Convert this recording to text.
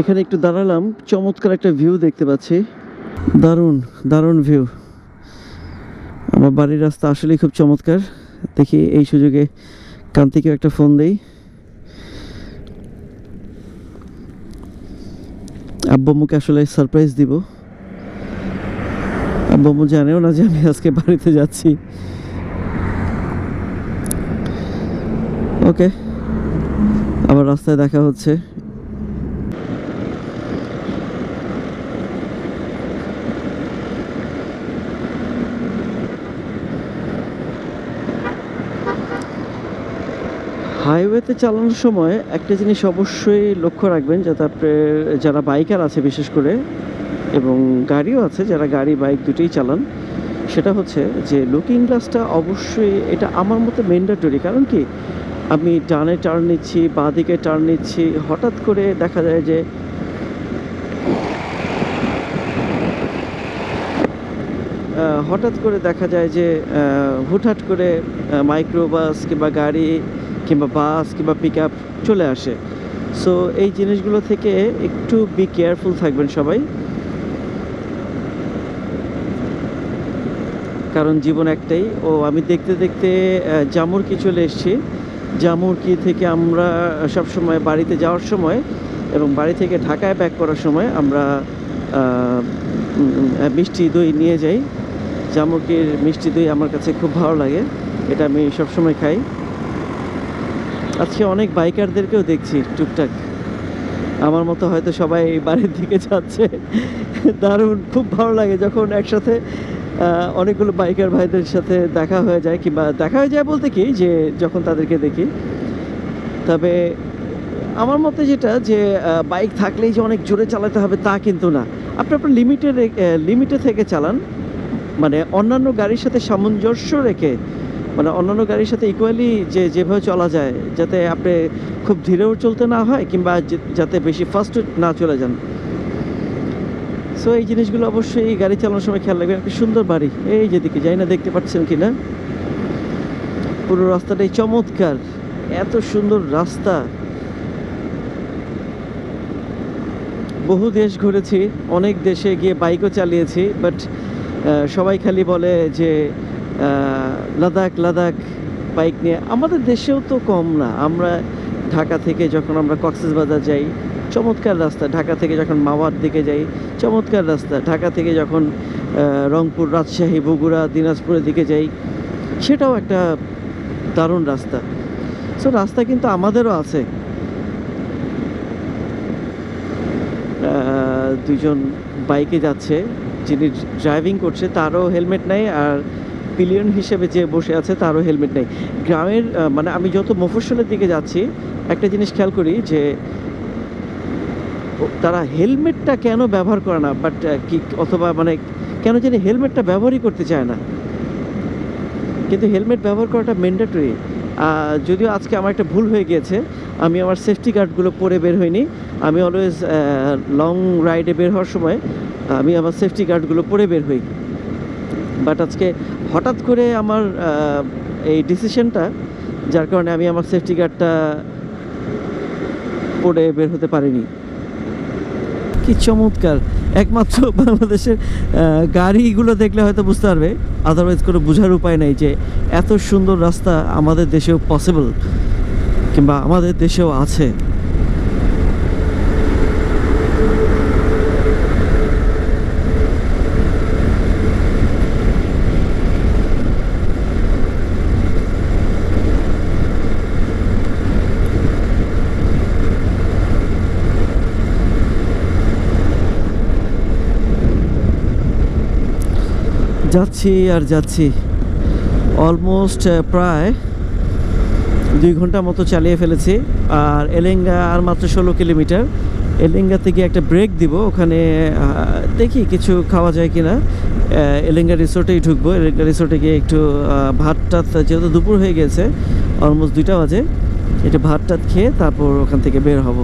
এখানে একটু দাঁড়ালাম, চমৎকার একটা ভিউ দেখতে পাচ্ছি। দারুণ দারুণ ভিউ আমার বাড়ির রাস্তা আসলেই খুব চমৎকার। দেখি এই সুযোগে কান্তিকেও একটা ফোন দেই। আব্বাম্মুকে আসলে সারপ্রাইজ দিব। আব্বাম্মু জানেও না যে আমি আজকে বাড়িতে যাচ্ছি। ওকে আবার রাস্তায় দেখা হচ্ছে। হাইওয়েতে চালানোর সময় একটা জিনিস অবশ্যই লক্ষ্য রাখবেন, যাতে আপনার যারা বাইকার আছে বিশেষ করে, এবং গাড়িও আছে, যারা গাড়ি, বাইক দুটোই চালান, সেটা হচ্ছে যে লুকিং গ্লাসটা অবশ্যই এটা আমার মতে ম্যান্ডেটরি কারণ কি? আমি ডানে টার্ন নিচ্ছি বাঁ দিকে টার্ন নিচ্ছি, হঠাৎ করে দেখা যায় যে হঠাৎ করে দেখা যায় যে হুটহাট করে মাইক্রোবাস কিংবা গাড়ি কিংবা বাস কিংবা পিক চলে আসে। সো এই জিনিসগুলো থেকে একটু বি কেয়ারফুল থাকবেন সবাই। কারণ জীবন একটাই। ও আমি দেখতে দেখতে আহ, জামুরকি চলে এসেছি। জামুরকি থেকে আমরা সব সময় বাড়িতে যাওয়ার সময় এবং বাড়ি থেকে ঢাকায় ব্যাক করার সময় আমরা মিষ্টি দই নিয়ে যাই। জামুরকির মিষ্টি দই আমার কাছে খুব ভালো লাগে। এটা আমি সবসময় খাই। আজকে অনেক বাইকারদেরকেও দেখছি টুকটাক। আমার মতো হয়তো সবাই বাড়ির দিকে যাচ্ছে। দারুণ, খুব ভালো লাগে যখন একসাথে অনেকগুলো বাইকার ভাইদের সাথে দেখা হয়ে যায় কিংবা দেখা হয়ে যায় বলতে কি যে যখন তাদেরকে দেখি। তবে আমার মতে যেটা যে বাইক থাকলেই যে অনেক জোরে চালাতে হবে তা কিন্তু না। আপনি আপনার লিমিটে লিমিটে থেকে চালান। মানে অন্যান্য গাড়ির সাথে সামঞ্জস্য রেখে মানে অন্যান্য গাড়ির সাথে ইকুয়ালি যে যেভাবে চলা যায়, যাতে আপনি খুব ধীরেও চলতে না হয় কিংবা যাতে বেশি ফাস্ট না চলে যান। সো এই জিনিসগুলো অবশ্যই গাড়ি চালানোর সময় খেয়াল রাখবেন, একটা সুন্দর বাড়ি। এই যেদিকে যাই না, দেখতে পাচ্ছেন কি না পুরো রাস্তাটাই চমৎকার। এত সুন্দর রাস্তা। বহু দেশ ঘুরেছি, অনেক দেশে গিয়ে বাইকও চালিয়েছি বাট সবাই খালি বলে যে লাদাখ লাদাখ বাইক নিয়ে। আমাদের দেশেও তো কম না। আমরা ঢাকা থেকে যখন আমরা কক্সবাজার যাই, চমৎকার রাস্তা। ঢাকা থেকে যখন মাওয়ার দিকে যাই, চমৎকার রাস্তা। ঢাকা থেকে যখন রংপুর, রাজশাহী, বগুড়া, দিনাজপুরের দিকে যাই, সেটাও একটা দারুণ রাস্তা। সো রাস্তা কিন্তু আমাদেরও আছে। দুজন বাইকে যাচ্ছে, যিনি ড্রাইভিং করছে, তারও হেলমেট নাই আর পিলিয়ন হিসেবে যে বসে আছে, তারও হেলমেট নেই। গ্রামের মানে আমি যত মফস্বলের দিকে যাচ্ছি, একটা জিনিস খেয়াল করি যে তারা হেলমেটটা কেন ব্যবহার করে না বাট কি, অথবা মানে কেন জানি হেলমেটটা ব্যবহারই করতে চায় না। কিন্তু হেলমেট ব্যবহার করাটা ম্যান্ডেটরি যদিও আজকে আমার একটা ভুল হয়ে গিয়েছে, আমি আমার সেফটি গার্ডগুলো পরে বের হইনি। আমি অলওয়েজ লং রাইডে বের হওয়ার সময়, আমি আমার সেফটি গার্ডগুলো পরে বের হই। বাট আজকে হঠাৎ করে আমার এই ডিসিশনটা, যার কারণে আমি আমার সেফটি গার্ডটা পরে বের হতে পারিনি। কি চমৎকার। একমাত্র বাংলাদেশের গাড়িগুলো দেখলে হয়তো বুঝতে পারবে আদারওয়াইজ কোনো বোঝার উপায় নেই যে এত সুন্দর রাস্তা আমাদের দেশেও পসিবল কিংবা আমাদের দেশেও আছে। যাচ্ছি আর যাচ্ছি। অলমোস্ট প্রায় দুই ঘণ্টা মতো চালিয়ে ফেলেছি। আর এলেঙ্গা আর মাত্র ষোলো কিলোমিটার। এলেঙ্গা থেকে একটা ব্রেক দিব ওখানে দেখি কিছু খাওয়া যায় কিনা। আহ, এলেঙ্গা রিসোর্টেই ঢুকবো। এলেঙ্গা রিসোর্টে গিয়ে একটু ভাত টাত যেহেতু দুপুর হয়ে গেছে অলমোস্ট দুইটা বাজে। একটু ভাত টাত খেয়ে তারপর ওখান থেকে বের হব।